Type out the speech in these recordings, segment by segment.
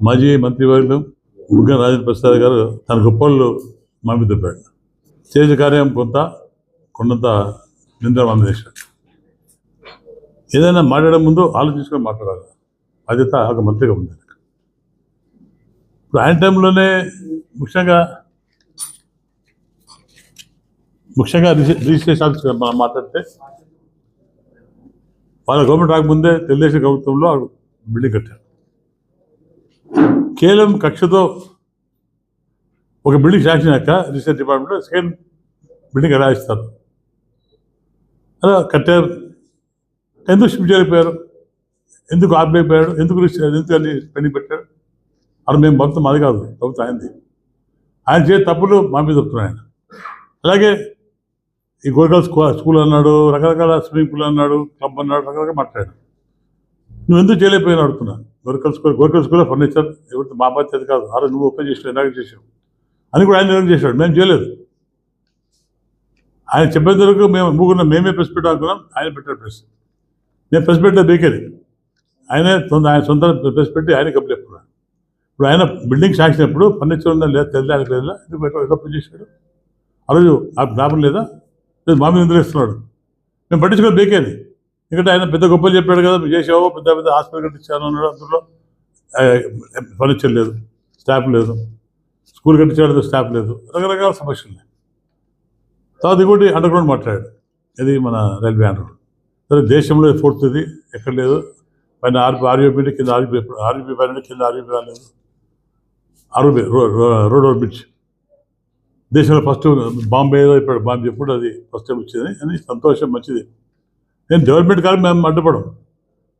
మాజీ మంత్రివర్యులు ముగ్గన రాజేంద్ర ప్రసాద్ గారు తన గొప్పళ్ళు మామి తప్పాడు. చేసే కార్యం కొంత కొండంత నింద చేశాడు ఏదైనా మాట్లాడే ముందు ఆలోచించుకొని మాట్లాడాలి. బాధ్యత ఒక మంత్రిగా ఉంది ఇప్పుడు ఆయన టైంలోనే ముఖ్యంగా ముఖ్యంగా రిజిస్ట్రేషన్ ఆఫీస్ మనం మాట్లాడితే వాళ్ళ గవర్నమెంట్ రాకముందే తెలుగుదేశం ప్రభుత్వంలో బిల్డింగ్ కట్టారు. కేవలం కక్షతో ఒక బిల్డింగ్ శాంక్షన్ రీసెర్చ్ డిపార్ట్మెంట్లో సెకండ్ బిల్డింగ్ ఎలా ఇస్తారు అలా కట్టారు. ఎందుకు షిఫ్ట్ చేయలేకపోయారు? ఎందుకు ఆపలేకపోయాడు ఎందుకు ఎందుకు అన్ని పెండింగ్ పెట్టాడు అది మేము ప్రభుత్వం మాది కాదు ప్రభుత్వం ఆయనది. ఆయన చేసే తప్పులు మా మీద చెప్తున్నాడు ఆయన. అలాగే ఈ గోరకల్ స్కూల్ అన్నాడు రకరకాల స్విమ్మింగ్ పూల్ అన్నాడు క్లబ్ అన్నాడు రకరకాల మాట్లాడాడు. నువ్వు ఎందుకు చేయలేకపోయినా అడుగుతున్నాను గోరకల్ స్కూల్ గోరకల్ స్కూల్లో ఫర్నిచర్ ఎవరికి మా బాధ్యత కాదు. ఆ రోజు నువ్వు ఓపెన్ చేసావు ఎలాగ చేసావు అని కూడా ఆయన నిర్ణయం చేశాడు? మేము చేయలేదు. ఆయన చెప్పేంత వరకు మేము ముగ్గురు మేమే ప్రెస్ పెట్టాం అనుకున్నాం. ఆయన పెట్టాడు ప్రెస్. నేను ప్రెస్ పెట్టే బేకరీ ఆయనే సొంత ఆయన సొంత ప్రెస్ పెట్టి ఆయన కప్పులు చెప్పుకున్నాడు ఇప్పుడు ఆయన బిల్డింగ్ శాంక్షన్ ఎప్పుడు ఫర్నిచర్ ఉందా లేదా తెలియడానికి లేదా ఎందుకు ఎట్లా పని చేశాడు? ఆ రోజు నాకు జ్ఞాపం లేదా? లేదు మా మీద ఎందుకు ఇస్తున్నాడు మేము పట్టించుకుని బేకరీ ఎందుకంటే ఆయన పెద్ద గొప్పలు చెప్పాడు కదా మీరు చేసావు పెద్ద పెద్ద హాస్పిటల్ కట్టించాను అన్నాడు అందులో. ఫర్నిచర్ లేదు స్టాఫ్ లేదు స్కూల్ కట్టించాడు స్టాఫ్ లేదు రకరకాల సమస్యలు ఉన్నాయి. తర్వాత ఇంకోటి అండర్ గ్రౌండ్ మాట్లాడాడు ఇది మన రైల్వే అండర్ గ్రౌండ్ సరే దేశంలో ఫోర్త్ ఇది ఎక్కడ లేదు పైన R B R U B కింద ఆర్బీ ఆర్బీ పైన కింద ఆర్బీ రాలేదు ఆర్బీ రోడ్ రోడ్ బ్రిడ్జ్. దేశంలో ఫస్ట్ బాంబే ఇప్పుడు బాంబే ఎప్పుడు అది ఫస్ట్ టైం వచ్చింది అని సంతోషం మంచిది. నేను డెవలప్మెంట్ కాదు మేము అడ్డుపడం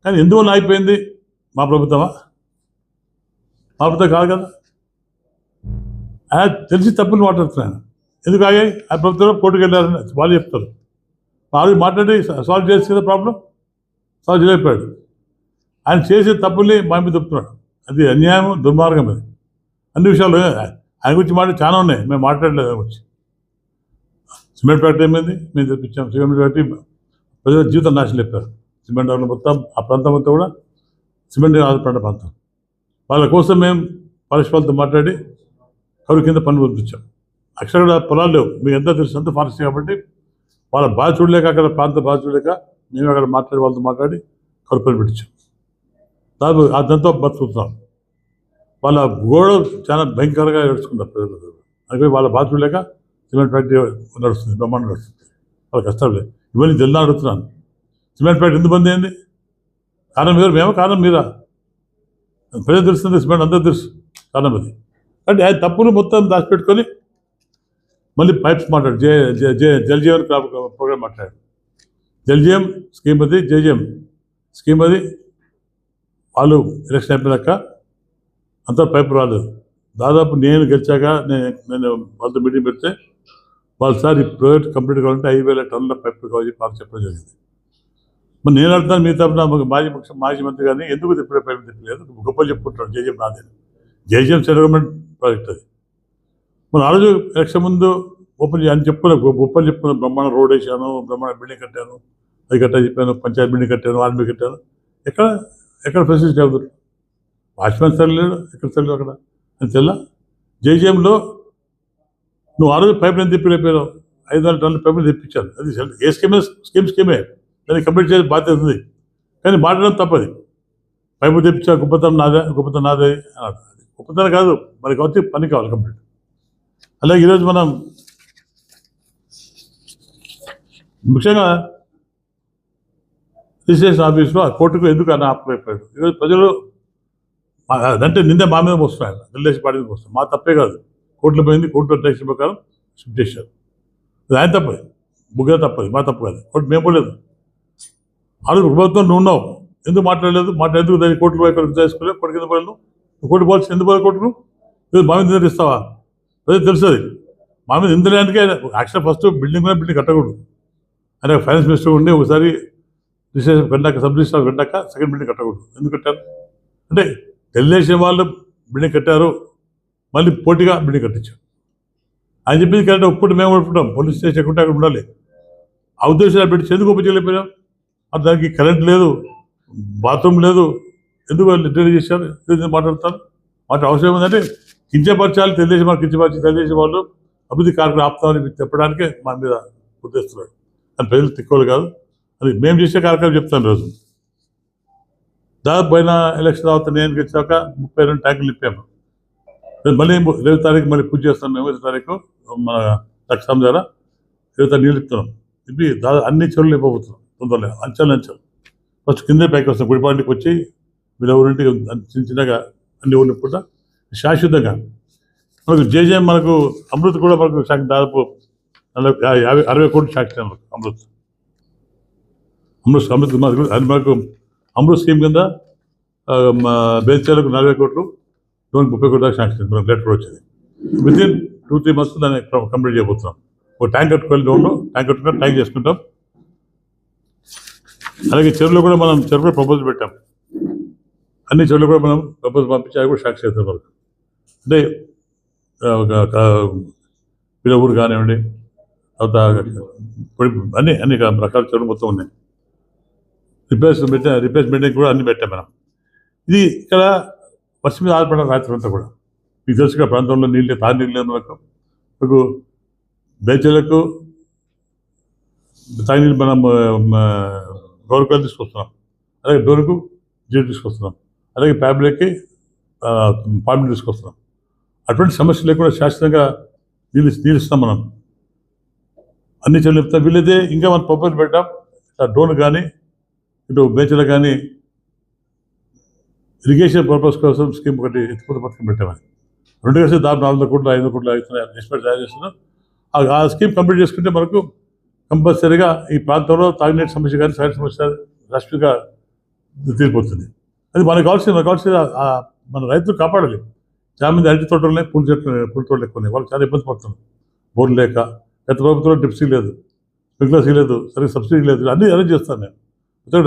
కానీ ఎందువల్ల అయిపోయింది మా ప్రభుత్వమా? మా ప్రభుత్వం కాదు కదా. ఆయన తెలిసి తప్పులు మాట్లాడుతున్నాను. ఎందుకు ఆగాయి? ఆ ప్రభుత్వం కోర్టుకు వెళ్ళారని వాళ్ళు చెప్తారు. వాళ్ళు మాట్లాడి సాల్వ్ చేసి కదా ప్రాబ్లం సాల్వ్ చేయలేకపోయాడు. ఆయన చేసే తప్పుల్ని మా మీద చెప్తున్నాడు అది అన్యాయం దుర్మార్గం అది. అన్ని విషయాలు ఆయన గురించి మాట చాలా ఉన్నాయి. మేము మాట్లాడలేదు ఆయన గురించి. సిమెంట్ ఫ్యాక్టరీ ఏమైంది? మేము తెప్పించాం. సిమెంట్ ఫ్యాక్టరీ ప్రజల జీవితం నాశనం చెప్పారు. సిమెంట్ మొత్తం ఆ ప్రాంతం అంతా కూడా సిమెంట్ ఆధారపడిన ప్రాంతం. వాళ్ళ కోసం మేము ఫారెస్ట్ వాళ్ళతో మాట్లాడి కరువు కింద పనులు పంపించాం. అక్కడ కూడా పొలాలు లేవు. మీకు ఎంత తెలుసు అంత ఫారెస్ట్ కాబట్టి వాళ్ళ బాధ చూడలేక అక్కడ ప్రాంత బాధ చూడలేక మేము అక్కడ మాట్లాడి వాళ్ళతో మాట్లాడి కరువు పని పెట్టించాం. దాదాపు అదంతా బతుకుతున్నాం వాళ్ళ గోడ చాలా భయంకరంగా ఏడుచుకున్నారు ప్రజలు. అందుకని వాళ్ళ బాధ చూడలేక సిమెంట్ ఫ్యాక్టరీ నడుస్తుంది బ్రహ్మాండం నడుస్తుంది. వాళ్ళ కష్టం లేదు ఇవన్నీ జల్లా అడుగుతున్నాను. సిమెంట్ ఫ్యాక్టరీ ఎందుకు బంద్ అయింది? కారణం మీరు మేము? కారణం మీరా? ప్రజలు తెలుస్తుంది సిమెంట్ అందరూ తెలుసు కారణం అది. అంటే ఆయన తప్పులు మొత్తం దాచిపెట్టుకొని మళ్ళీ పైప్స్ మాట్లాడు. J J J Jal Jeevan programme మాట్లాడు. జల్ స్కీమ్ అది జేజీఎం స్కీమ్ అది. వాళ్ళు ఎలక్షన్ అయిపోయాక అంతా పైపు రాలేదు. దాదాపు నేను గెలిచాక నేను నేను వాళ్ళతో మీటింగ్ పెడితే వాళ్ళు సార్ ఈ ప్రాజెక్ట్ కంప్లీట్ కావాలంటే ఐదు వేల టన్నుల పైపు కావాలి మాకు చెప్పడం జరిగింది. మరి నేను అడుగుతాను మీ తరఫున మాజీ ముఖ్య మాజీ మంత్రి గారిని ఎందుకు తిప్పలే పైపు తిప్పలేదు? గొప్పలు చెప్పుకుంటాడు జేజీఎం నాదే జేజీఎం సెంట్రల్ గవర్నమెంట్ ప్రాజెక్ట్ అది. మరి ఆ రోజు ఎలక్షన్ ముందు ఓపెన్ అని చెప్పుకున్నాను గొప్పలు చెప్పుకున్నాను బ్రహ్మాండ రోడ్ వేసాను బ్రహ్మాండ బిల్డింగ్ కట్టాను అది కట్టా చెప్పాను పంచాయతీ బిల్డింగ్ కట్టాను ఆర్మీ కట్టాను. ఎక్కడ ఎక్కడ ఫెసిలిటీ అవుతుంది వాచ్మెన్ సరి లేడు ఎక్కడ సరిలేదు అక్కడ? అని తెల్ల జేజీఎంలో నువ్వు ఆ రోజు పైప్ తిప్పి తిప్పిలేపాను ఐదు వందల టన్నుల పైపులు తెప్పించాను అది ఏ స్కీమే స్కీమ్ స్కీమే. దాన్ని కంప్లీట్ చేసే బాధ్యత ఉంది. కానీ మాట్లాడడం తప్పది. పైపు తెప్పించా గొప్పతనం నాదే గొప్పతనం నాదే అని గొప్పతనం కాదు. మరి కాబట్టి పని కావాలి కంప్లీట్. అలాగే ఈరోజు మనం ముఖ్యంగా రిజిస్ట్రేషన్ ఆఫీస్లో ఆ కోర్టుకు ఎందుకు అని ఆపలేకపోయాడు ఈరోజు ప్రజలు అంటే నిందే మా మీద వస్తున్నాయి తెలుగుదేశం పార్టీ మీద వస్తున్నాయి మా తప్పే కాదు. కోర్టులో పోయింది కోర్టు డైరెక్షన్ ప్రకారం షిఫ్ట్ చేశారు. అది ఆయన తప్పది ముగ్గురు తప్పది మా తప్పు కాదు. కోర్టు మేము పోలేదు. ఆ రోజు ప్రభుత్వం నువ్వు ఉన్నావు. ఎందుకు మాట్లాడలేదు? మాట్లాడేందుకు దాన్ని కోర్టులు పోయి కొడుకు చేసుకోలేదు కొడుకు ఎందుకు పోలేదు కోర్టు పోవాల్సి ఎందుకు పోయి కోర్టుకు? ఇది మా మీద నిద్రిస్తావా అదే తెలుస్తుంది. మా మీద ఇంద్రయానికే యాక్చువల్ ఫస్ట్ బిల్డింగ్ కూడా బిల్డింగ్ కట్టకూడదు. అంటే ఫైనాన్స్ మినిస్టర్ ఉండి ఒకసారి రిజిస్ట్రేషన్ పెట్టాక సబ్ రిజిస్టర్ పెట్టాక సెకండ్ బిల్డింగ్ కట్టకూడదు. ఎందుకు కట్టారు? అంటే తెలుగుదేశం వాళ్ళు బిల్డింగ్ కట్టారు. మళ్ళీ పోటీగా బిల్డింగ్ కట్టించారు ఆయన చెప్పింది కరెక్ట్ ఒప్పుడు మేము ఒప్పుకుంటాం పోలీస్ స్టేషన్ ఎక్కడ అక్కడ ఉండాలి. ఆ ఉద్దేశాలు పెట్టి ఎందుకు ఓపెన్ చేయలేకపోయాం దానికి కరెంట్ లేదు బాత్రూమ్ లేదు ఎందుకు వాళ్ళు చేశారు ఎందుకు మాట్లాడతారు? వాటి అవసరం ఏంటంటే కించపరచాలి తెలుగుదేశం వాళ్ళు కించపరిచి తెలుగుదేశం వాళ్ళు అభివృద్ధి కార్యక్రమం ఆపుతామని చెప్పడానికే మా మీద గుర్తిస్తున్నాడు అని ప్రజలు తిక్కోలు కాదు. అది మేము చేసే కార్యక్రమం చెప్తాను రోజు. దాదాపు పోయిన ఎలక్షన్ తర్వాత నేను గెలిచాక ముప్పై రెండు ట్యాంకులు నింపాము. మళ్ళీ ఇరవై తారీఖు మళ్ళీ పూజ చేస్తాం మేము ఇరవై తారీఖు మన లక్షం ద్వారా ఇరవై తారీఖు నీళ్ళు ఇస్తున్నాం ఇవి దాదాపు అన్ని చెరువులు నింపబోతున్నాం తొందరలో. అంచెలు అంచెలు. ఫస్ట్ కిందే పైకి వస్తాం గుడిపాటికి వచ్చి వీళ్ళ చిన్న చిన్నగా అన్ని ఊళ్ళు కూడా శాశ్వతంగా. మనకు జేజే మనకు అమృత్ కూడా మనకు శాఖ దాదాపు యాభై అరవై కోట్లు శాఖ మనకు అమృత్. అమృత్ అమృత్ మనకు అది మనకు అమృత్ స్కీమ్ కింద ఆ, మా నలభై కోట్లు. లోన్ ముప్పై కోట్ల శాంక్షన్ మనకు లెటర్ వచ్చింది. Within two three months దాన్ని కంప్లీట్ చేయబోతున్నాం. ఒక ట్యాంక్ కట్టుకోవాలి లోన్లో ట్యాంక్ కట్టుకుని ట్యాంక్ చేసుకుంటాం. అలాగే చెరువులో కూడా మనం చెరువులో ప్రపోజల్ పెట్టాం. అన్ని చెరువులు కూడా మనం ప్రపోజల్ పంపించి అవి కూడా శాంక్షన్ చేస్తాం వరకు. అంటే ఒక పిల్ల ఊరు కానివ్వండి తర్వాత అన్ని అన్ని రకాల చెరువులు మొత్తం ఉన్నాయి. రిపేర్స్ పెట్టా రిపేర్స్ మెయింటైన్ కూడా అన్ని పెట్టాం మనం. ఇది ఇక్కడ వర్షం మీద ఆధారపడిన రాత్రి అంతా కూడా. మీకు తెలుసు ప్రాంతంలో నీళ్ళు తాగు నీళ్ళు లేని మీకు బేచలకు తాగి నీళ్ళు మనం గౌరవకాయలు తీసుకొస్తున్నాం. అలాగే డోరుకు జీడి తీసుకొస్తున్నాం. అలాగే ఫ్యాబ్రిక్కి పామిడి తీసుకొస్తున్నాం. అటువంటి సమస్య లేకుండా శాశ్వతంగా నీళ్ళు నీళ్ళు ఇస్తాం మనం. అన్ని చెల్లు చెప్తాం వీళ్ళైతే ఇంకా మనం పప్పులు పెట్టాం. డ్రోన్ కానీ ఇటు బేచలు కానీ ఇరిగేషన్ పర్పస్ కోసం స్కీమ్ ఒకటి ఎత్తుకుంటే పథకం పెట్టామని రెండు కలిసి దాదాపు నాలుగు వందల కోట్లు ఐదు వందల కోట్లు అవుతున్నాయి ఎస్టిమేట్ తయారు చేస్తున్నాం ఆ- స్కీమ్ కంప్లీట్ చేసుకుంటే మనకు కంపల్సరీగా ఈ ప్రాంతంలో తాగునీటి సమస్య కానీ సైడ్ సమస్య రాష్ట్రంగా తీరిపోతుంది. అది మనకు కావాల్సింది మనకు కావాల్సింది మన రైతులు కాపాడాలి. చాలా మంది అరటి తోటలనే పూల చెట్లు పూల తోటలు ఎక్కువ ఉన్నాయి వాళ్ళు చాలా ఇబ్బంది పడుతున్నారు. బోర్లు లేక గత ప్రభుత్వంలో డిప్సీ లేదు స్ప్రింక్లర్సీ లేదు సరిగ్గా సబ్సిడీ లేదు అన్నీ అరేంజ్ చేస్తాను నేను.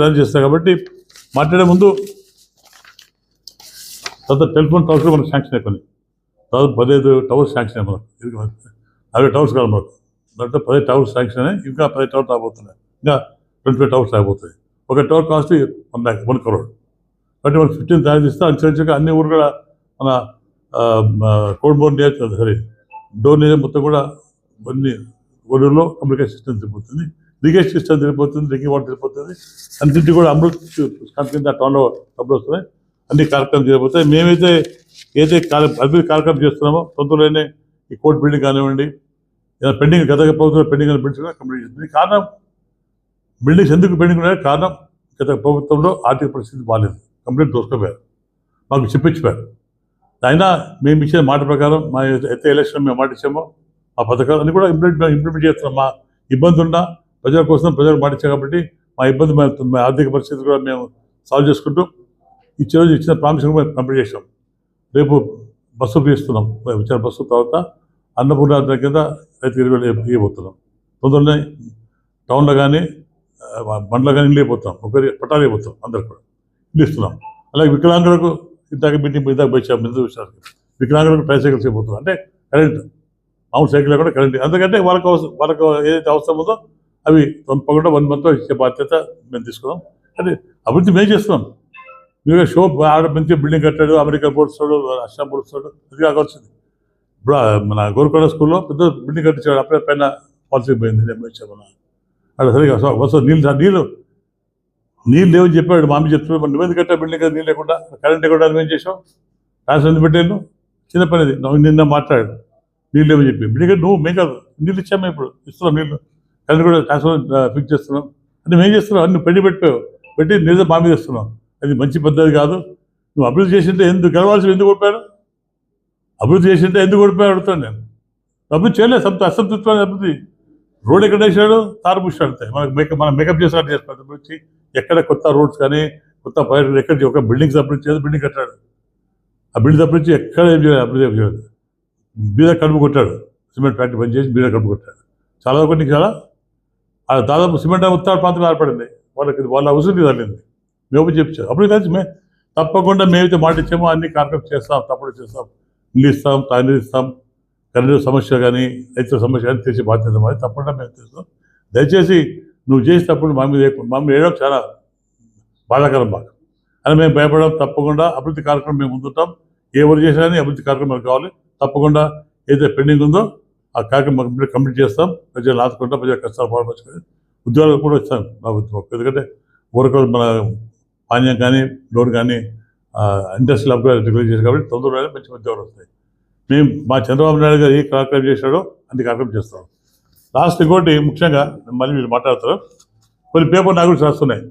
అరేంజ్ చేస్తాను కాబట్టి మాట్లాడే ముందు తర్వాత టెలిఫోన్ టవర్స్ కూడా మనకు శాంక్షన్ అయిపోయినాయి. దాదాపు పదిహేదు టవర్స్ శాంక్షన్ అయ్యాయి ఇది అరవై టవర్స్ కాదు మనకు. దాంట్లో పదిహేదు టవర్స్ శాంక్షన్ అయినాయి. ఇంకా పదిహేదు టవర్స్ రాబోతున్నాయి. ఇంకా ట్వంటీ ఫైవ్ టవర్స్ రాబోతున్నాయి. ఒక tower cost one lakh one crore కాబట్టి మనం ఫిఫ్టీన్ తయారు చేస్తే అనుసరించగా అన్ని ఊరు కూడా మన కోడ్ బోర్ నియోజకవర్గం సరే డోర్ నియోజకవర్గం మొత్తం కూడా కొన్ని ఊళ్ళో కమ్యూనికేషన్ సిస్టమ్ తిరిగిపోతుంది. ఇరిగేషన్ సిస్టమ్ తిరిగిపోతుంది డ్రింకింగ్ వాటర్ తిరిగిపోతుంది. అన్నింటి కూడా అమృత్ కంపెనీ టౌన్లో డబ్బులు వస్తున్నాయి. అన్ని కార్యక్రమం చేయబోతాయి మేమైతే ఏదైతే కార్య అభివృద్ధి కార్యక్రమం చేస్తున్నామో తొందరలోనే ఈ కోర్టు బిల్డింగ్ కానివ్వండి ఏదైనా పెండింగ్ గత ప్రభుత్వం పెండింగ్ బిల్డింగ్స్ కంప్లీట్ చేస్తుంది కారణం బిల్డింగ్స్ ఎందుకు పెండింగ్ ఉన్నాయి కారణం గత ప్రభుత్వంలో ఆర్థిక పరిస్థితి బాగాలేదు కంప్లీట్ దోసుకోపోయారు మాకు చెప్పించిపోయారు. అయినా మేము ఇచ్చిన మాట ప్రకారం మా అయితే ఎలక్షన్ మేము మాట ఇచ్చామో ఆ పథకాలు కూడా ఇంప్లిమెంట్ ఇంప్లిమెంట్ చేస్తున్నాం. మా ఇబ్బంది ఉన్నా ప్రజల కోసం ప్రజలకు మాట ఇచ్చాం కాబట్టి మా ఇబ్బంది మా మా ఆర్థిక పరిస్థితి కూడా మేము సాల్వ్ చేసుకుంటూ ఇచ్చే రోజు ఇచ్చిన ప్రామిషన్ కూడా కంప్లీట్ చేసాం రేపు బస్సు ఫ్రీ ఇస్తున్నాం. ఇచ్చిన బస్సు తర్వాత అన్నపూర్ణ కింద రైతు ఇరవై ఇవ్వబోతున్నాం తొందరనే టౌన్లో కానీ బండ్లో కానీ ఇల్లు ఒకరి పట్టాలు అయిపోతాం అందరు కూడా. ఇల్లు ఇస్తున్నాం. అలాగే వికలాంగులకు ఇందాక మీటింగ్ ఇందాక వచ్చాం మీద విషయాలు వికలాంగులకు ట్రైసైకిల్స్ అయిపోతున్నాం అంటే కరెంట్ మామూలు సైకిల్ కూడా కరెంట్. ఎందుకంటే వాళ్ళకి అవసరం వాళ్ళకు ఏదైతే అవసరం ఉందో అవి తప్పకుండా వన్ మంత్లో ఇచ్చే బాధ్యత మేము తీసుకున్నాం. అంటే అభివృద్ధి మేము చేస్తున్నాం. మీరే షో ఆడ మంచి బిల్డింగ్ కట్టాడు అమెరికా పోలుస్తాడు అస్సాం పోలుస్తాడు అది వచ్చింది ఇప్పుడు మన గోరుకొండ స్కూల్లో పెద్ద బిల్డింగ్ కట్టించాడు అప్పుడే పైన పాలసీ పోయింది నేను వచ్చామన్నా అక్కడ సరిగా వస్తా- వస్తుంది నీళ్ళు నీళ్ళు నీళ్ళు లేవని చెప్పాడు మామి చెప్తున్నాడు నువ్వు నువ్వెందుకు కట్టా బిల్డింగ్ కదా నీళ్ళు లేకుండా? కరెంట్ లేకుండా నువ్వేం చేసావు? రాసి ఎందుకు పెట్టాను చిన్న పని అది. నువ్వు నిన్న మాట్లాడాడు నీళ్ళు లేవని చెప్పి. బిల్డింగ్ నువ్వు మేము కాదు నీళ్ళు ఇచ్చాము ఇప్పుడు ఇస్తున్నాం నీళ్ళు కరెంట్ కూడా ట్రాన్స్ఫర్ ఫిక్స్ చేస్తున్నాం. అంటే మేము చేస్తున్నాం? అన్ని పెట్టి పెట్టిపోయావు పెట్టి నిజం మా మీద ఇస్తున్నాం. అది మంచి పద్ధతి కాదు. నువ్వు అభివృద్ధి చేసింటే ఎందుకు గెలవాల్సి ఎందుకు ఓడిపోయాడు అభివృద్ధి చేసింటే ఎందుకు ఓడిపోయాడు అడుగుతాను నేను. అభివృద్ధి చేయలేదు సంత అసంతృప్తి అభివృద్ధి. రోడ్ ఎక్కడ వేసాడు తారు పుష్టి మనకు మేకప్ మనం మేకప్ చేసినట్టు చేస్తాడు అభివృద్ధి ఎక్కడ కొత్త రోడ్స్ కానీ కొత్త ఫైర్ ఎక్కడ ఒక బిల్డింగ్స్ అభివృద్ధి చేయదు బిల్డింగ్ కట్టాడు. ఆ బిల్డింగ్ అభివృద్ధి ఎక్కడ ఏం చేయాలి? అభివృద్ధి ఏం చేయలేదు. బీద కడుపు కొట్టాడు. సిమెంట్ ఫ్యాక్టరీ పని చేసి బీద కడుపు కొట్టాడు. చాలా కొన్ని చాలా? ఆ దాదాపు సిమెంట్ ఉత్తర ప్రాంతం ఏర్పడింది వాళ్ళకి వాళ్ళ అవసరం తగిలింది మేము చెప్తాం అప్పుడు కలిసి మే తప్పకుండా మేమైతే మాట ఇచ్చామో అన్ని కార్యక్రమం చేస్తాం తప్పకుండా చేస్తాం. ఇల్లు ఇస్తాం తాను ఇస్తాం కరెంటు సమస్య కానీ రైతుల సమస్య కానీ తెలిసి బాధ్యత మాది. తప్పకుండా మేము చేస్తాం దయచేసి నువ్వు చేసేటప్పుడు మా మీద మా మీద వేయడం చాలా బాధాకరం మాకు. అని మేము భయపడడం తప్పకుండా. అభివృద్ధి కార్యక్రమం మేము ముందుంటాం. ఏ చేసినా కానీ అభివృద్ధి కార్యక్రమాలు కావాలి. తప్పకుండా ఏదైతే పెండింగ్ ఉందో ఆ కార్యక్రమం కంప్లీట్ కంప్లీట్ చేస్తాం. ప్రజలు ఆదుకుంటాం ప్రజల కష్టాలు పాల్పంచుకొని ఉద్యోగాలు కూడా ఇస్తాం ప్రభుత్వం. ఎందుకంటే ఊరకలు మన పానీయం కానీ లోన్ కానీ ఇండస్ట్రియల్ అప్గ్రేడ్ డిక్లేర్ చేశారు కాబట్టి తొందరలోనే మంచి ఉద్యోగాలు వస్తాయి. మేము మా చంద్రబాబు నాయుడు గారు ఏ కార్యక్రమం చేశాడో అన్ని కార్యక్రమం చేస్తాం లాస్ట్ ఇంకోటి ముఖ్యంగా మళ్ళీ మీరు మాట్లాడతారు. కొన్ని పేపర్ నా గురించి రాస్తున్నాయి.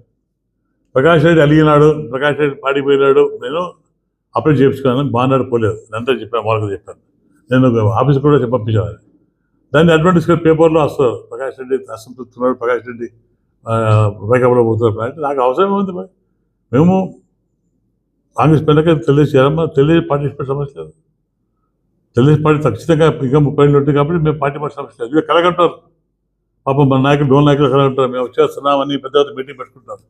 ప్రకాష్ రెడ్డి అలిగినాడు ప్రకాష్ రెడ్డి పాడిపోయినాడు నేను అప్లై చేయించుకున్నాను బాగున్నాడు పోలేదు. అంతా చెప్పాను వాళ్ళకి చెప్పాను. నేను ఆఫీస్ కూడా పంపించాను దాన్ని అడ్వర్టైజ్ పేపర్లో వస్తారు ప్రకాష్ రెడ్డి అసంతృప్తున్నాడు ప్రకాష్ రెడ్డి వైకాపులో పోతున్నారు. నాకు అవసరం ఉంది మరి? మేము కాంగ్రెస్ పైన తెలియజేయాలమ్మా తెలియజే పార్టిసిపేట్ సమస్య లేదు. తెలుగుదేశం పార్టీ ఖచ్చితంగా ఇంకా ముప్పై ఏళ్ళు ఉంటుంది కాబట్టి మేము పార్టీ పార్టీ సమస్య లేదు. ఇవి కలగంటారు. పాపం మన నాయకులు డోన్ నాయకులు కలగంటారు. మేము వచ్చేస్తున్నామని పెద్ద పెద్ద మీటింగ్ పెట్టుకుంటారు.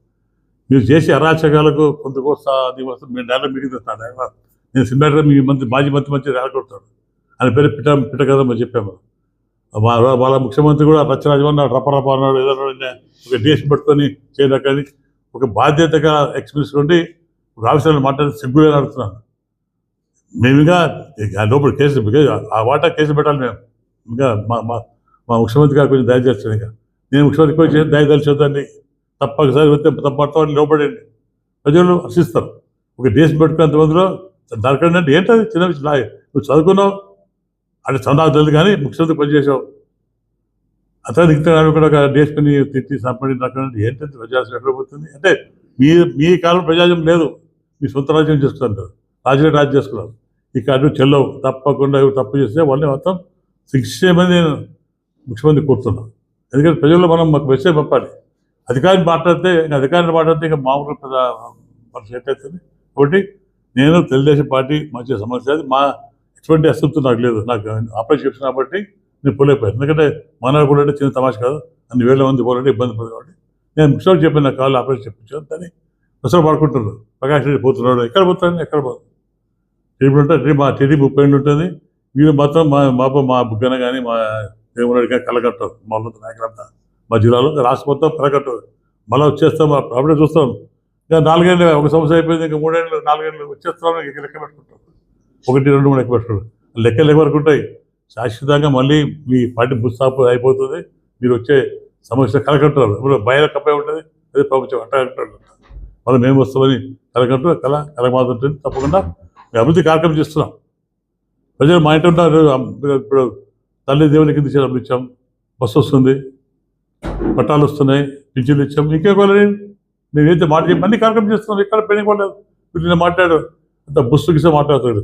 మీరు చేసే అరాచకాలకు కొంత కోస్తా అది వస్తా మేము డైరెక్ట్ మీటింగ్ తెస్తాను నేను సినిమాగా మీ మంత్రి మాజీ మంత్రి మంచి రాకొడతాడు ఆయన పేరు పిట పిట కదా మేము చెప్పాము వాళ్ళ వాళ్ళ ముఖ్యమంత్రి కూడా రచ్చరాజు అన్నాడు రప అన్నాడు ఏదో ఒక దేశం పట్టుకొని చేయలేకని ఒక బాధ్యతగా ఎక్స్పీరియన్స్ ఉండి ఒక ఆఫీసర్లు మాట్లాడి సిగ్గుగా అడుగుతున్నాను మేము ఇంకా ఆ లోపల కేసు ఆ వాటా కేసు పెట్టాలి మేము. ఇంకా మా మా మా ముఖ్యమంత్రి గారు కొంచెం దయచేస్తాను ఇంకా. నేను ముఖ్యమంత్రి కొంచెం దయదలిచేదాన్ని తప్పకసారి వస్తే తప్పడతామని లోపడండి. ప్రజలు హర్షిస్తారు ఒక దేశం పెట్టుకున్నంత మందిలో దొరకండి అంటే ఏంటది? చిన్న విషయం నువ్వు చదువుకున్నావు అంటే చదువు తెలియదు కానీ ముఖ్యమంత్రి పనిచేసావు. అతను దిగుతాడు కూడా ఒక దేశపని తిట్టి సంపడి దక్కడంటే ఏంటంటే ప్రజాస్వామ్యం ఎక్కడ పోతుంది అంటే మీ మీ కాలం ప్రజాస్వామ్యం లేదు మీ సొంత రాజ్యం చేస్తుంటారు రాజకీయ రాజ్యం చేసుకున్నారు ఇక అటు చెల్లవు తప్పకుండా తప్పు చేస్తే వాళ్ళని మొత్తం శిక్ష చేయమని నేను ముఖ్యమంత్రి కోరుతున్నాను ఎందుకంటే ప్రజల్లో మనం మాకు మెసేజ్ పంపాలి అధికారిని మాట్లాడితే ఇంకా అధికారిని మాట్లాడితే ఇంకా మామూలు మనసు మన కాబట్టి నేను తెలుగుదేశం పార్టీ మంచి సమస్య అది మా ఎటువంటి అసంతృప్తి నాకు లేదు నాకు ఆపరేషన్ కాబట్టి నేను పోలేకపోయాను ఎందుకంటే మానవ కూడా అంటే చిన్న తమాష కాదు. అన్ని వేల మంది పోలంటే ఇబ్బంది పడదు కాబట్టి. నేను ముఖ్యమంత్రి చెప్పాను నాకు కావాలి ఆపరేషన్ చెప్పించాను. కానీ అసలు పడుకుంటున్నారు. ప్రకాష్ రెడ్డి పోతున్నాడు. ఎక్కడ పోతాడు ఎక్కడ పోతాడు టీడీపీ ఉంటుంది మా టీడీపీ ముప్పై ఏళ్ళు ఉంటుంది. వీళ్ళు మొత్తం మా మా మా బుగ్గన కానీ మా దేవుడు కానీ కలగట్టారు మా నాయకులంతా. మా జిల్లాలో రాష్ట్రం మొత్తం కలగట్టారు మళ్ళీ వచ్చేస్తాం అప్పుడే చూస్తాం. ఇంకా నాలుగేళ్ళు ఒక సంవత్సరం అయిపోయింది. ఇంకా మూడేళ్ళు నాలుగేళ్ళు వచ్చేస్తాం లెక్క పెట్టుకుంటాం ఒకటి రెండు మూడు లెక్క పెట్టుకుంటాం లెక్కలు లెక్క వరకు ఉంటాయి? శాశ్వతంగా మళ్ళీ మీ పార్టీ పుస్తకం అయిపోతుంది. మీరు వచ్చే సమస్య కలగంటారు ఇప్పుడు బయట కప్పే ఉంటుంది అదే ప్రపంచం అట్టారు మళ్ళీ మేము వస్తామని కలకట్టు కల కలగమాతుంటుంది తప్పకుండా మేము అభివృద్ధి కార్యక్రమం చేస్తున్నాం. ప్రజలు మా ఇంటి ఉంటారు ఇప్పుడు తల్లి దేవుని కింద చేసి ఇచ్చాం. బస్సు వస్తుంది పట్టాలు వస్తున్నాయి పింఛన్లు ఇచ్చాం. ఇంకే కొలది మేమైతే మాట చెప్పి అన్ని కార్యక్రమం చేస్తున్నాం. ఎక్కడ పెళ్ళి కొలేదు నేను మాట్లాడు అంత బుస్సుకిస్తే మాట్లాడతాడు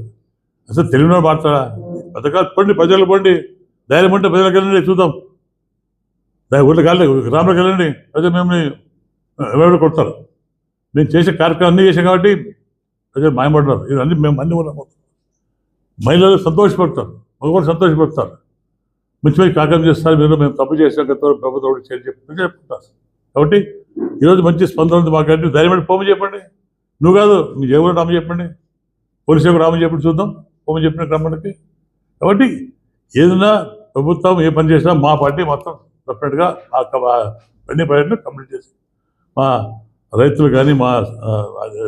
అసలు తెలుగులో మాట్లాడా? పథకాలు పండి ప్రజలు పండి. ధైర్యం ఉంటే ప్రజలకు వెళ్ళండి చూద్దాం. దాని ఊళ్ళకి వెళ్ళండి గ్రామాలకు వెళ్ళండి. ప్రజలు మేము ఎవరు కొడతారు. మేము చేసే కార్యక్రమం అన్నీ చేసాం కాబట్టి ప్రజలు మాయపడినారు ఇవన్నీ మేము అన్ని కూడా మహిళలు సంతోషపడతారు మగవాళ్ళు సంతోషపడతారు. మంచి మంచి కార్యక్రమం చేస్తారు. మీరు మేము తప్పు చేసాం ప్రభుత్వం చేయాలి చెప్పి చెప్తారు కాబట్టి ఈరోజు మంచి స్పందన ఉంది మాకు అంటే ధైర్యం పోమని చెప్పండి. నువ్వు కాదు మీ జగన్ రామ చెప్పండి. పోలీసు రామ చెప్పండి చూద్దాం. పోమని చెప్పిన క్రమానికి కాబట్టి ఏదైనా ప్రభుత్వం ఏ పని చేసినా మా పార్టీ మొత్తం సపరేట్గా ఆ అన్ని పర్యటన కంప్లీట్ చేసి మా రైతులు కానీ మా అదే,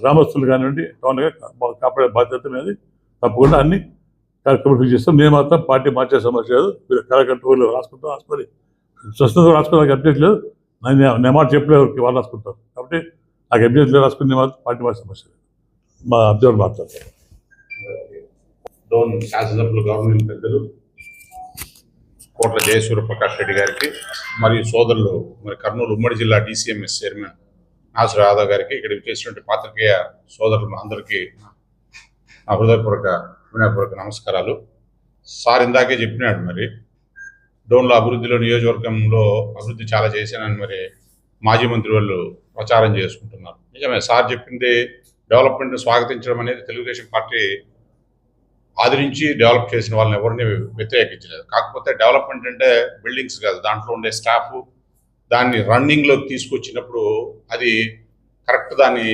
గ్రామస్తులు కానివ్వండి టౌన్గా కాపాడే బాధ్యత అనేది తప్పకుండా అన్ని కార్యక్రమాలు చేస్తాం. మేము మాత్రం పార్టీ మార్చే సమస్య లేదు. మీరు కలకట్టూరులో రాసుకుంటాం రాసుకొని స్వస్థత రాసుకోవడానికి అభ్యర్థి లేదు. నేను మాట చెప్పలేదు ఎవరికి వాళ్ళు రాసుకుంటారు. కాబట్టి నాకు అభ్యర్థి లేదు రాసుకునే మాత్రం పార్టీ మార్చే సమస్య లేదు. మా అబ్జర్వర్ మాట్లాడతారు టోన్ శాసనసభ్యులు గవర్నమెంట్ పెద్దలు కోట్ల జయసూర్య ప్రకాష్ రెడ్డి గారికి మరియు సోదరులు మరి కర్నూలు ఉమ్మడి జిల్లా డిసిఎంఎస్ చైర్మన్ నాసురు యాదవ్ గారికి ఇక్కడ చేసినటువంటి పాత్రికేయ సోదరులు అందరికీ నా హృదయపూర్వక వినయపూర్వక నమస్కారాలు. సార్ ఇందాకే చెప్పినాడు మరి డోన్లో అభివృద్ధిలో నియోజకవర్గంలో అభివృద్ధి చాలా చేశానని మరి మాజీ మంత్రి వాళ్ళు ప్రచారం చేసుకుంటున్నారు. నిజమే సార్ చెప్పింది డెవలప్మెంట్ని స్వాగతించడం అనేది తెలుగుదేశం పార్టీ ఆదరించి డెవలప్ చేసిన వాళ్ళని ఎవరిని వ్యతిరేకించలేదు. కాకపోతే డెవలప్మెంట్ అంటే బిల్డింగ్స్ కాదు దాంట్లో ఉండే స్టాఫ్ దాన్ని రన్నింగ్లోకి తీసుకొచ్చినప్పుడు అది కరెక్ట్ దాని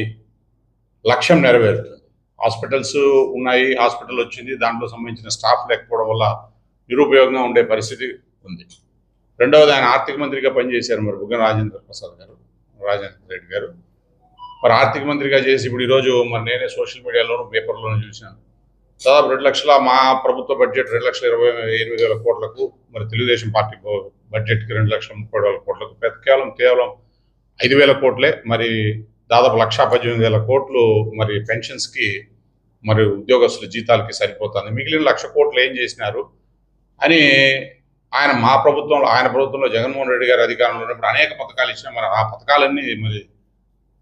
లక్ష్యం నెరవేరుతుంది. హాస్పిటల్స్ ఉన్నాయి హాస్పిటల్ వచ్చింది దాంట్లో సంబంధించిన స్టాఫ్ లేకపోవడం వల్ల నిరుపయోగంగా ఉండే పరిస్థితి ఉంది. రెండవది ఆయన ఆర్థిక మంత్రిగా పనిచేశారు మరి బుగ్గన రాజేంద్ర ప్రసాద్ గారు రాజేంద్ర రెడ్డి గారు. మరి ఆర్థిక మంత్రిగా చేసి ఇప్పుడు ఈరోజు మరి నేనే సోషల్ మీడియాలోను పేపర్లోనూ చూశాను. దాదాపు రెండు లక్షల మా ప్రభుత్వ బడ్జెట్ రెండు లక్షల ఇరవై ఎనిమిది వేల కోట్లకు మరి తెలుగుదేశం పార్టీ బడ్జెట్కి రెండు లక్షల ముప్పై వేల కోట్లకు పెద్ద కేవలం కేవలం ఐదు వేల కోట్లే మరి దాదాపు లక్ష పద్దెనిమిది వేల కోట్లు మరి పెన్షన్స్కి మరి ఉద్యోగస్తుల జీతాలకి సరిపోతుంది. మిగిలిన లక్ష కోట్లు ఏం చేసినారు అని ఆయన మా ప్రభుత్వంలో ఆయన ప్రభుత్వంలో జగన్మోహన్ రెడ్డి గారు అధికారంలో ఉన్నప్పుడు అనేక పథకాలు ఇచ్చిన మరి ఆ పథకాలన్నీ మరి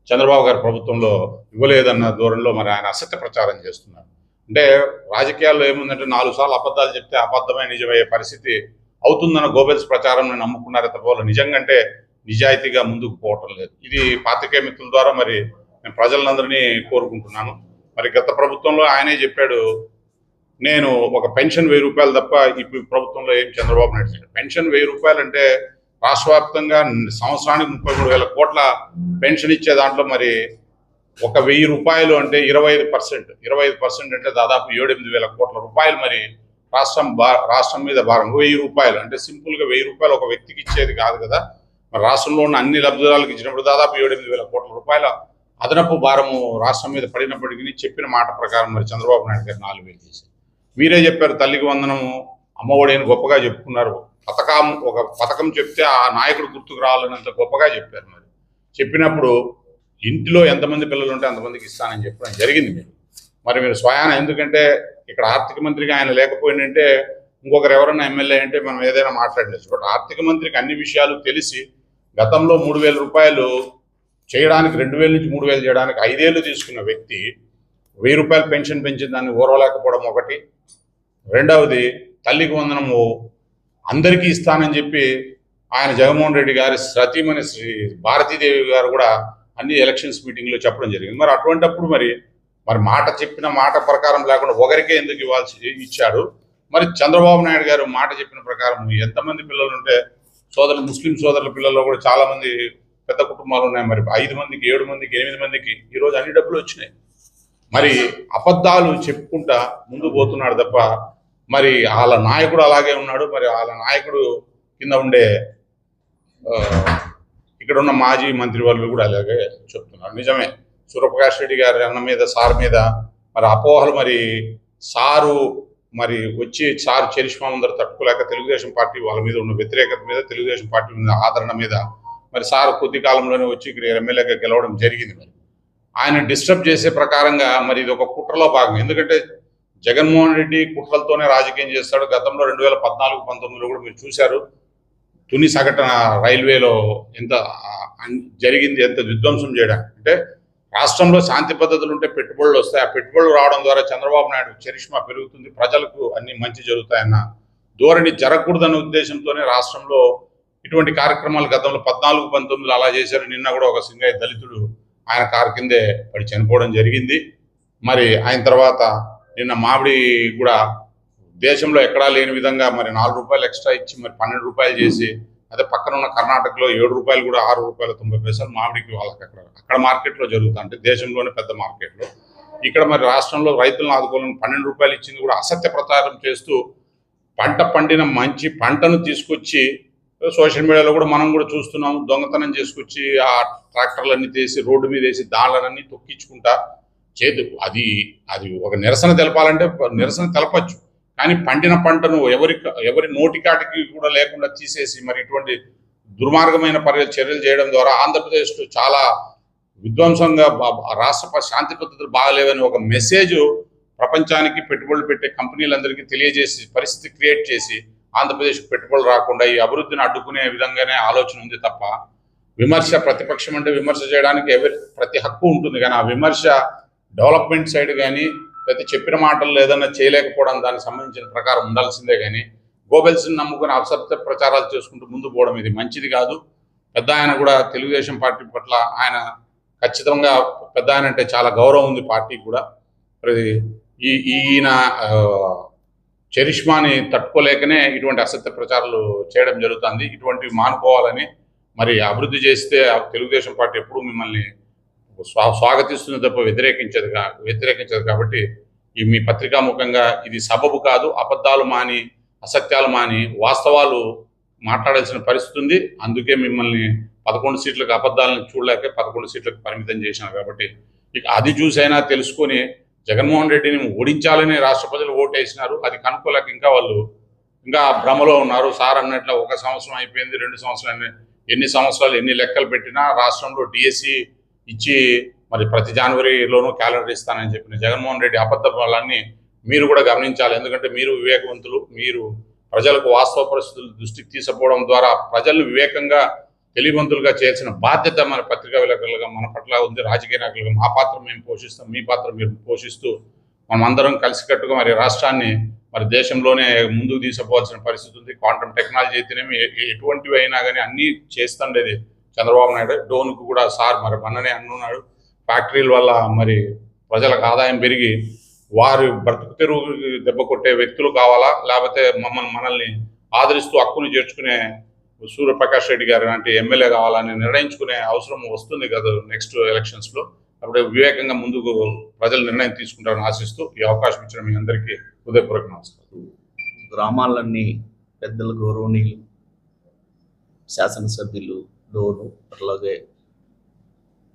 చంద్రబాబు గారి ప్రభుత్వంలో ఇవ్వలేదన్న దూరంలో మరి ఆయన అసత్య ప్రచారం చేస్తున్నారు. అంటే రాజకీయాల్లో ఏముందంటే నాలుగు సార్లు అబద్ధాలు చెప్తే అబద్ధమే నిజమయ్యే పరిస్థితి అవుతుందన్న గోబెల్స్ ప్రచారం నమ్ముకున్నారే తప్ప నిజంగంటే నిజంగా అంటే నిజాయితీగా ముందుకు పోవటం లేదు. ఇది పాతికేయ మిత్రుల ద్వారా మరి నేను ప్రజలందరినీ కోరుకుంటున్నాను. మరి గత ప్రభుత్వంలో ఆయనే చెప్పాడు నేను ఒక పెన్షన్ వెయ్యి రూపాయలు తప్ప ఇప్పుడు ప్రభుత్వంలో ఏం చంద్రబాబు నాయుడు చెప్పాడు పెన్షన్ వెయ్యి రూపాయలు అంటే రాష్ట్ర వ్యాప్తంగా సంవత్సరానికి ముప్పై మూడు వేల కోట్ల పెన్షన్ ఇచ్చే దాంట్లో మరి ఒక వెయ్యి రూపాయలు అంటే ఇరవై ఐదు పర్సెంట్ ఇరవై ఐదు పర్సెంట్ అంటే దాదాపు ఏడు ఎనిమిది వేల కోట్ల రూపాయలు మరి రాష్ట్రం బా రాష్ట్రం మీద భారం. వెయ్యి రూపాయలు అంటే సింపుల్గా వెయ్యి రూపాయలు ఒక వ్యక్తికి ఇచ్చేది కాదు కదా. మరి రాష్ట్రంలో ఉన్న అన్ని లబ్ధిదారులకు ఇచ్చినప్పుడు దాదాపు ఏడు ఎనిమిది వేల కోట్ల రూపాయల అదనపు భారము రాష్ట్రం మీద పడినప్పటికీ చెప్పిన మాట ప్రకారం మరి చంద్రబాబు నాయుడు గారు నాలుగు వేలు చేశారు. మీరే చెప్పారు తల్లికి వందనము అమ్మఒడి అని గొప్పగా చెప్పుకున్నారు. పథకం ఒక పథకం చెప్తే ఆ నాయకుడు గుర్తుకు రావాలన్నంత గొప్పగా చెప్పారు మరి. చెప్పినప్పుడు ఇంటిలో ఎంతమంది పిల్లలు ఉంటే అంతమందికి ఇస్తానని చెప్పడం జరిగింది మీరు మరి మీరు స్వయాన ఎందుకంటే ఇక్కడ ఆర్థిక మంత్రిగా ఆయన లేకపోయిందంటే ఇంకొకరు ఎవరైనా ఎమ్మెల్యే అంటే మనం ఏదైనా మాట్లాడలేదు. బట్ ఆర్థిక మంత్రికి అన్ని విషయాలు తెలిసి గతంలో మూడు వేల రూపాయలు చేయడానికి రెండు వేల నుంచి మూడు వేలు చేయడానికి ఐదేళ్ళు తీసుకున్న వ్యక్తి వెయ్యి రూపాయలు పెన్షన్ పెంచిన దాన్ని ఓర్వలేకపోవడం ఒకటి. రెండవది తల్లికి వందనము అందరికీ ఇస్తానని చెప్పి ఆయన జగన్మోహన్ రెడ్డి గారి సతీమణి శ్రీ భారతీదేవి గారు కూడా అన్ని ఎలక్షన్స్ మీటింగ్లో చెప్పడం జరిగింది. మరి అటువంటప్పుడు మరి మరి మాట చెప్పిన మాట ప్రకారం లేకుండా ఒకరికే ఎందుకు ఇవ్వాల్సి ఇచ్చాడు? మరి చంద్రబాబు నాయుడు గారు మాట చెప్పిన ప్రకారం ఎంతమంది పిల్లలు ఉంటే సోదరులు ముస్లిం సోదరుల పిల్లల్లో కూడా చాలామంది పెద్ద కుటుంబాలు ఉన్నాయి. మరి ఐదు మందికి ఏడు మందికి ఎనిమిది మందికి ఈరోజు అన్ని డబ్బులు వచ్చినాయి. మరి అబద్ధాలు చెప్పుకుంటా ముందు పోతున్నాడు తప్ప మరి వాళ్ళ నాయకుడు అలాగే ఉన్నాడు. మరి వాళ్ళ నాయకుడు కింద ఉండే ఇక్కడ ఉన్న మాజీ మంత్రి వాళ్ళు కూడా అలాగే చెప్తున్నారు. నిజమే. సూర్యప్రకాష్ రెడ్డి గారి అన్న మీద సార్ మీద మరి అపోహలు మరి సారు మరి వచ్చి సారు చరిష్మా ముందర తట్టుకోలేక తెలుగుదేశం పార్టీ వాళ్ళ మీద ఉన్న వ్యతిరేకత మీద తెలుగుదేశం పార్టీ మీద ఆదరణ మీద మరి సార్ కొద్ది కాలంలోనే వచ్చి ఇక్కడ ఎమ్మెల్యేగా గెలవడం జరిగింది మరి. ఆయన డిస్టర్బ్ చేసే ప్రకారంగా మరి ఇది ఒక కుట్రలో భాగం. ఎందుకంటే జగన్మోహన్ రెడ్డి కుట్రలతోనే రాజకీయం చేస్తాడు. గతంలో రెండు వేల పద్నాలుగు పంతొమ్మిదిలో కూడా మీరు చూశారు. తుని సగటున రైల్వేలో ఎంత జరిగింది ఎంత విధ్వంసం చేయడం అంటే రాష్ట్రంలో శాంతి పద్ధతులు ఉంటే పెట్టుబడులు వస్తాయి. ఆ పెట్టుబడులు రావడం ద్వారా చంద్రబాబు నాయుడు చరిష్మా పెరుగుతుంది. ప్రజలకు అన్ని మంచి జరుగుతాయన్న ధోరణి జరగకూడదన్న ఉద్దేశంతోనే రాష్ట్రంలో ఇటువంటి కార్యక్రమాలు గతంలో పద్నాలుగు పంతొమ్మిదిలో అలా చేశారు. నిన్న కూడా ఒక సింగయ్య దళితుడు ఆయన కారు కిందే పడి చనిపోవడం జరిగింది. మరి ఆయన తర్వాత నిన్న మామిడి కూడా దేశంలో ఎక్కడా లేని విధంగా మరి నాలుగు రూపాయలు ఎక్స్ట్రా ఇచ్చి మరి పన్నెండు రూపాయలు చేసి అదే పక్కన ఉన్న కర్ణాటకలో ఏడు రూపాయలు కూడా ఆరు రూపాయల తొంభై పైసలు మామిడికి వాళ్ళకి అక్కడ అక్కడ మార్కెట్లో జరుగుతుంటే అంటే దేశంలోనే పెద్ద మార్కెట్లో. ఇక్కడ మరి రాష్ట్రంలో రైతులను ఆదుకోవాలని పన్నెండు రూపాయలు ఇచ్చింది కూడా అసత్య ప్రచారం చేస్తూ పంట పండిన మంచి పంటను తీసుకొచ్చి సోషల్ మీడియాలో కూడా మనం కూడా చూస్తున్నాం దొంగతనం చేసుకొచ్చి ఆ ట్రాక్టర్లన్నీ తీసి రోడ్డు మీద వేసి దాళ్ళనన్నీ తొక్కించుకుంటా చేదు. అది అది ఒక నిరసన తెలపాలంటే నిరసన తెలపచ్చు. కానీ పండిన పంటను ఎవరి ఎవరి నోటికాటికి కూడా లేకుండా తీసేసి మరి ఇటువంటి దుర్మార్గమైన పర్య చర్యలు చేయడం ద్వారా ఆంధ్రప్రదేశ్ చాలా విధ్వంసంగా రాష్ట్ర శాంతి పద్ధతులు బాగలేవని ఒక మెసేజ్ ప్రపంచానికి పెట్టుబడులు పెట్టే కంపెనీలందరికీ తెలియజేసి పరిస్థితి క్రియేట్ చేసి ఆంధ్రప్రదేశ్కి పెట్టుబడులు రాకుండా ఈ అభివృద్ధిని అడ్డుకునే విధంగానే ఆలోచన ఉంది తప్ప విమర్శ ప్రతిపక్షం అంటే విమర్శ చేయడానికి ఎవరి ప్రతి హక్కు ఉంటుంది. కానీ ఆ విమర్శ డెవలప్మెంట్ సైడ్ కానీ లేకపోతే చెప్పిన మాటలు ఏదైనా చేయలేకపోవడం దానికి సంబంధించిన ప్రకారం ఉండాల్సిందే కానీ గోబెల్స్ని నమ్ముకుని అసత్య ప్రచారాలు చేసుకుంటూ ముందు పోవడం ఇది మంచిది కాదు. పెద్ద ఆయన కూడా తెలుగుదేశం పార్టీ పట్ల ఆయన ఖచ్చితంగా పెద్ద ఆయన అంటే చాలా గౌరవం ఉంది పార్టీకి కూడా. మరి ఈ ఈయన చరిష్మాని తట్టుకోలేకనే ఇటువంటి అసత్య ప్రచారాలు చేయడం జరుగుతుంది. ఇటువంటివి మానుకోవాలని మరి అభివృద్ధి చేస్తే ఆ తెలుగుదేశం పార్టీ ఎప్పుడూ మిమ్మల్ని స్వా- స్వాగతిస్తుంది తప్ప వ్యతిరేకించదు కా- వ్యతిరేకించదు కాబట్టి ఈ మీ పత్రికాముఖంగా ఇది సబబు కాదు అబద్ధాలు మాని అసత్యాలు మాని వాస్తవాలు మాట్లాడాల్సిన పరిస్థితి ఉంది. అందుకే మిమ్మల్ని పదకొండు సీట్లకు అబద్ధాలను చూడలేక పదకొండు సీట్లకు పరిమితం చేశాను కాబట్టి ఇక అది చూసైనా తెలుసుకొని జగన్మోహన్ రెడ్డిని ఓడించాలని రాష్ట్ర ప్రజలు ఓటేసినారు. అది కనుక్కోలేక ఇంకా వాళ్ళు ఇంకా భ్రమలో ఉన్నారు. సార్ అన్నట్లు ఒక సంవత్సరం అయిపోయింది రెండు సంవత్సరాలు ఎన్ని సంవత్సరాలు ఎన్ని లెక్కలు పెట్టినా రాష్ట్రంలో డిఎస్సి ఇచ్చి మరి ప్రతి జనవరిలోనూ క్యాలెండర్ ఇస్తానని చెప్పిన జగన్మోహన్ రెడ్డి అబద్ధ బలాన్ని మీరు కూడా గమనించాలి. ఎందుకంటే మీరు వివేకవంతులు మీరు ప్రజలకు వాస్తవ పరిస్థితులు దృష్టికి తీసుకుపోవడం ద్వారా ప్రజలు వివేకంగా తెలివంతులుగా చేయాల్సిన బాధ్యత మన పత్రికా విలేకరులుగా మన పట్ల ఉంది. రాజకీయ నాయకులుగా మా పాత్ర మేము పోషిస్తాం మీ పాత్ర మీరు పోషిస్తూ మనం అందరం కలిసికట్టుగా మరి రాష్ట్రాన్ని మరి దేశంలోనే ముందుకు తీసుకుపోవాల్సిన పరిస్థితి ఉంది. క్వాంటమ్ టెక్నాలజీ అయితేనేమి ఎటువంటివి అయినా కానీ అన్నీ చేస్తుండేది చంద్రబాబు నాయుడు డోన్కు కూడా సార్ మరి మననే అన్నున్నాడు ఫ్యాక్టరీల వల్ల మరి ప్రజలకు ఆదాయం పెరిగి వారు బ్రతుకు తెరువు దెబ్బ కొట్టే వ్యక్తులు కావాలా? లేకపోతే మమ్మల్ని మనల్ని ఆదరిస్తూ హక్కును చేర్చుకునే సూర్యప్రకాష్ రెడ్డి గారు లాంటి ఎమ్మెల్యే కావాలని నిర్ణయించుకునే అవసరం వస్తుంది కదా నెక్స్ట్ ఎలక్షన్స్లో అప్పుడు వివేకంగా ముందుకు ప్రజలు నిర్ణయం తీసుకుంటారని ఆశిస్తూ ఈ అవకాశం ఇచ్చిన మీ అందరికీ హృదయపూర్వక నమస్కారం. గ్రామాలన్నీ పెద్దల గౌరవనీయులు శాసనసభ్యులు డోను అట్లాగే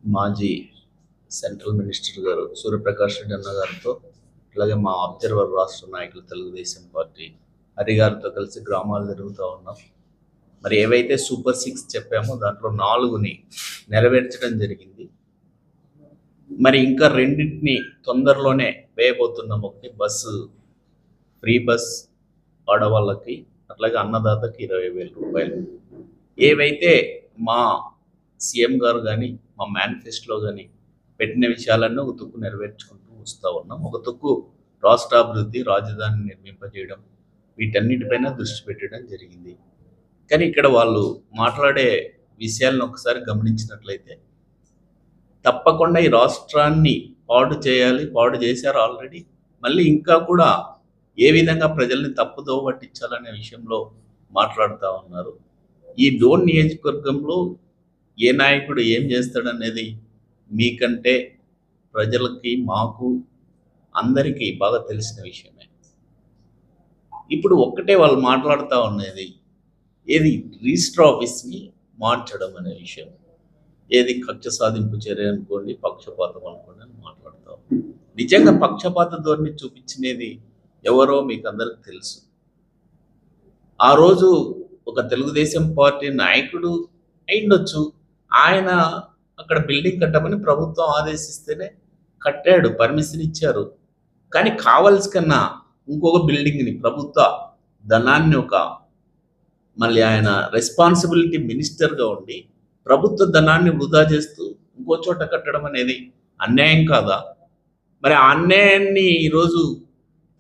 మాజీ సెంట్రల్ మినిస్టర్ గారు సూర్యప్రకాష్ రెడ్డి అన్న గారితో అట్లాగే మా అబ్జర్వర్ రాష్ట్ర నాయకులు తెలుగుదేశం పార్టీ హరి గారితో కలిసి గ్రామాలు తిరుగుతూ ఉన్నాం. మరి ఏవైతే సూపర్ సిక్స్ చెప్పామో దాంట్లో నాలుగుని నెరవేర్చడం జరిగింది. మరి ఇంకా రెండింటిని తొందరలోనే వేయబోతున్నాం ఒకటి బస్సు ఫ్రీ బస్ ఆడవాళ్ళకి అట్లాగే అన్నదాతకి ఇరవై వేల రూపాయలు. ఏవైతే మా సీఎం గారు కానీ మా మేనిఫెస్టోలో కానీ పెట్టిన విషయాలన్నీ ఒక తుక్కు నెరవేర్చుకుంటూ వస్తూ ఉన్నాం. ఒక తుక్కు రాష్ట్రాభివృద్ధి రాజధాని నిర్మింపజేయడం వీటన్నిటిపైన దృష్టి పెట్టడం జరిగింది. కానీ ఇక్కడ వాళ్ళు మాట్లాడే విషయాలను ఒకసారి గమనించినట్లయితే తప్పకుండా ఈ రాష్ట్రాన్ని పాడు చేయాలి పాడు చేశారు ఆల్రెడీ. మళ్ళీ ఇంకా కూడా ఏ విధంగా ప్రజల్ని తప్పుదో పట్టించాలనే విషయంలో మాట్లాడుతూ ఉన్నారు. ఈ డోన్ నియోజకవర్గంలో ఏ నాయకుడు ఏం చేస్తాడనేది మీకంటే ప్రజలకి మాకు అందరికీ బాగా తెలిసిన విషయమే. ఇప్పుడు ఒక్కటే వాళ్ళు మాట్లాడుతూ ఉన్నది ఏది రిజిస్టర్ ఆఫీస్ని మార్చడం అనే విషయం. ఏది కక్ష సాధింపు చర్య అనుకోండి పక్షపాతం అనుకోండి అని మాట్లాడతాం నిజంగా పక్షపాత ధోరణి చూపించినది ఎవరో మీకు అందరికి తెలుసు. ఆ రోజు ఒక తెలుగుదేశం పార్టీ నాయకుడు అయిండొచ్చు. ఆయన అక్కడ బిల్డింగ్ కట్టమని ప్రభుత్వం ఆదేశిస్తేనే కట్టాడు పర్మిషన్ ఇచ్చారు. కానీ కావాల్సి కన్నా ఇంకొక బిల్డింగ్ని ప్రభుత్వ ధనాన్ని ఒక మళ్ళీ ఆయన రెస్పాన్సిబిలిటీ మినిస్టర్గా ఉండి ప్రభుత్వ ధనాన్ని వృధా చేస్తూ ఇంకో చోట కట్టడం అనేది అన్యాయం కాదా? మరి ఆ అన్యాయాన్ని ఈరోజు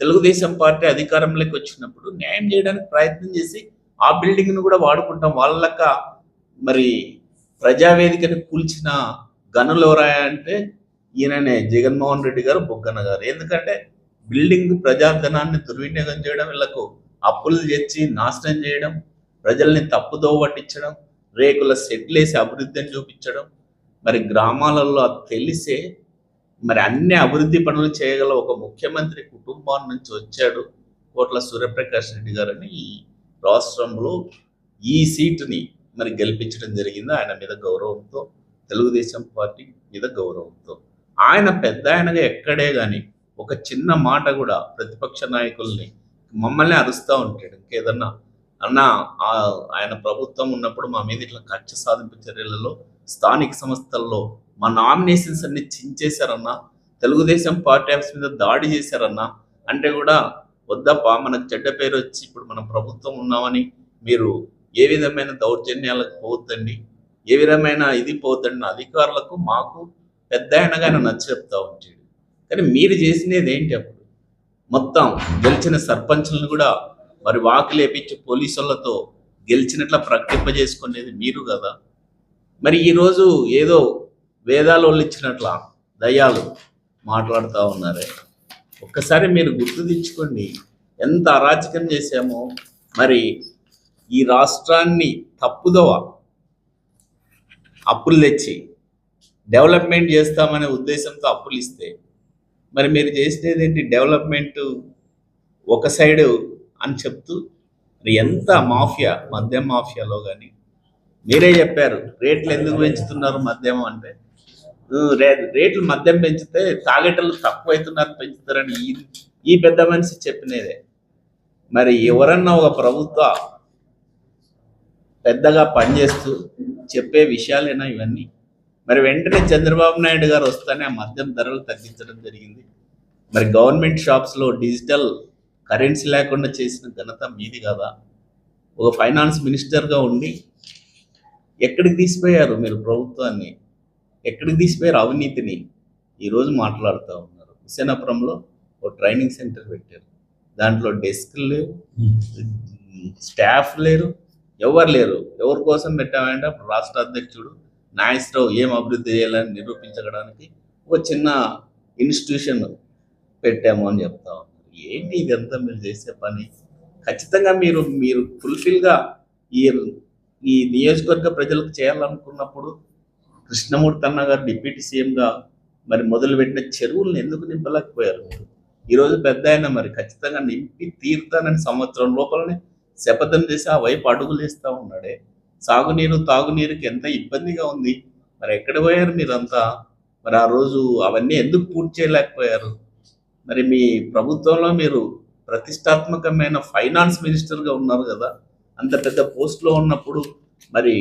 తెలుగుదేశం పార్టీ అధికారంలోకి వచ్చినప్పుడు న్యాయం చేయడానికి ప్రయత్నం చేసి ఆ బిల్డింగ్ను కూడా వాడుకుంటాం. వాళ్ళక మరి ప్రజావేదికని కూల్చిన గనులు ఎవరాయా అంటే ఈయననే జగన్మోహన్ రెడ్డి గారు బొగ్గన్న గారు. ఎందుకంటే బిల్డింగ్ ప్రజాధనాన్ని దుర్వినియోగం చేయడం వీళ్ళకు అప్పులు తెచ్చి నాశనం చేయడం ప్రజల్ని తప్పుదోవ పట్టించడం రేకుల సెట్లేసి అభివృద్ధిని చూపించడం మరి గ్రామాలలో అది తెలిసే మరి అన్ని అభివృద్ధి పనులు చేయగల ఒక ముఖ్యమంత్రి కుటుంబం నుంచి వచ్చాడు కోట్ల సూర్యప్రకాష్ రెడ్డి గారని అని రాష్ట్రంలో ఈ సీటుని మరి గెలిపించడం జరిగింది. ఆయన మీద గౌరవంతో తెలుగుదేశం పార్టీ మీద గౌరవంతో. ఆయన పెద్ద ఆయనగా ఎక్కడే కానీ ఒక చిన్న మాట కూడా ప్రతిపక్ష నాయకుల్ని మమ్మల్ని అరుస్తూ ఉంటాడు. ఇంకేదన్నా అన్న ఆయన ప్రభుత్వం ఉన్నప్పుడు మా మీద ఇట్లా ఖర్చు సాధింపు చర్యలలో స్థానిక సంస్థల్లో మా నామినేషన్స్ అన్ని చించేశారన్నా తెలుగుదేశం పార్టీ ఆఫీస్ మీద దాడి చేశారన్నా అంటే కూడా వద్దప్పా మనకు చెడ్డ పేరు వచ్చి ఇప్పుడు మనం ప్రభుత్వం ఉన్నామని మీరు ఏ విధమైన దౌర్జన్యాలకు పోవద్దండి. ఏ విధమైన ఇది పోవద్దండి. అధికారులకు మాకు పెద్ద ఆయనగా నచ్చ చెప్తా ఉంటాడు. కానీ మీరు చేసినది ఏంటి అప్పుడు? మొత్తం గెలిచిన సర్పంచులను కూడా మరి వాకి లేపించి పోలీసులతో గెలిచినట్ల ప్రకటింపజేసుకునేది మీరు కదా. మరి ఈరోజు ఏదో వేదాలు ఇచ్చినట్ల దయ్యాలు మాట్లాడుతూ ఉన్నారే. ఒక్కసారి మీరు గుర్తు తెచ్చుకోండి. ఎంత అరాచకం చేశామో. మరి ఈ రాష్ట్రాన్ని తప్పుదోవ అప్పులు తెచ్చి డెవలప్మెంట్ చేస్తామనే ఉద్దేశంతో అప్పులు ఇస్తే మరి మీరు చేసేది ఏంటి డెవలప్మెంట్ ఒక సైడు అని చెప్తూ మరి ఎంత మాఫియా మద్యం మాఫియాలో కానీ మీరే చెప్పారు రేట్లు ఎందుకు పెంచుతున్నారు మద్యం అంటే? రేట్లు మద్యం పెంచితే తాగేటలు తక్కువ అవుతున్నారు పెంచుతారని ఈ ఈ పెద్ద మనిషి చెప్పినదే. మరి ఎవరన్నా ఒక ప్రభుత్వ పెద్దగా పనిచేస్తూ చెప్పే విషయాలేనా ఇవన్నీ? మరి వెంటనే చంద్రబాబు నాయుడు గారు వస్తానే ఆ మద్యం ధరలు తగ్గించడం జరిగింది. మరి గవర్నమెంట్ షాప్స్లో డిజిటల్ కరెన్సీ లేకుండా చేసిన ఘనత మీది కదా. ఒక ఫైనాన్స్ మినిస్టర్గా ఉండి ఎక్కడికి తీసిపోయారు మీరు ప్రభుత్వాన్ని? ఎక్కడికి తీసిపోయారు అవినీతిని ఈరోజు మాట్లాడుతూ ఉన్నారు. హుసేనాపురంలో ఒక ట్రైనింగ్ సెంటర్ పెట్టారు. దాంట్లో డెస్క్లు లేవు స్టాఫ్ లేరు ఎవరు లేరు. ఎవరి కోసం పెట్టామంటే అప్పుడు రాష్ట్ర అధ్యక్షుడు నాగేశ్వరరావు ఏం అభివృద్ధి చేయాలని నిరూపించడానికి ఒక చిన్న ఇన్స్టిట్యూషన్ పెట్టాము అని చెప్తా ఉన్నారు. ఏంటి ఇదంతా మీరు చేసే పని? ఖచ్చితంగా మీరు మీరు ఫుల్ఫిల్గా ఈ ఈ నియోజకవర్గ ప్రజలకు చేయాలనుకున్నప్పుడు కృష్ణమూర్తి అన్న గారు డిప్యూటీ సీఎంగా మరి మొదలుపెట్టిన చెరువులను ఎందుకు నింపలేకపోయారు? మీరు ఈరోజు పెద్ద ఆయన మరి ఖచ్చితంగా నింపి తీరుతానని సంవత్సరం లోపలనే శపథం చేసి ఆ వైపు అడుగులు వేస్తూ ఉన్నాడే. సాగునీరు తాగునీరుకి ఎంత ఇబ్బందిగా ఉంది. మరి ఎక్కడ పోయారు మీరంతా? మరి ఆ రోజు అవన్నీ ఎందుకు పూర్తి చేయలేకపోయారు? మరి మీ ప్రభుత్వంలో మీరు ప్రతిష్టాత్మకమైన ఫైనాన్స్ మినిస్టర్గా ఉన్నారు కదా. అంత పెద్ద పోస్ట్లో ఉన్నప్పుడు మరి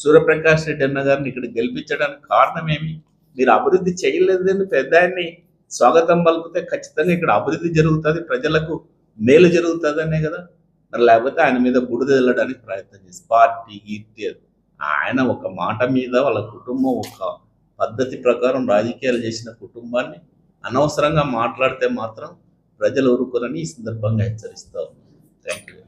సూర్యప్రకాష్ రెడ్డి అన్న గారిని ఇక్కడ గెలిపించడానికి కారణం ఏమి? మీరు అభివృద్ధి చేయలేదని పెద్ద ఆయన్ని స్వాగతం పలికితే ఖచ్చితంగా ఇక్కడ అభివృద్ధి జరుగుతుంది ప్రజలకు మేలు జరుగుతుంది అనే కదా. మరి లేకపోతే ఆయన మీద బుడిద వెళ్ళడానికి ప్రయత్నం చేసి పార్టీ గీర్తి ఆయన ఒక మాట మీద వాళ్ళ కుటుంబం ఒక పద్ధతి ప్రకారం రాజకీయాలు చేసిన కుటుంబాన్ని అనవసరంగా మాట్లాడితే మాత్రం ప్రజలు ఊరుకోరని ఈ సందర్భంగా హెచ్చరిస్తారు థ్యాంక్ యూ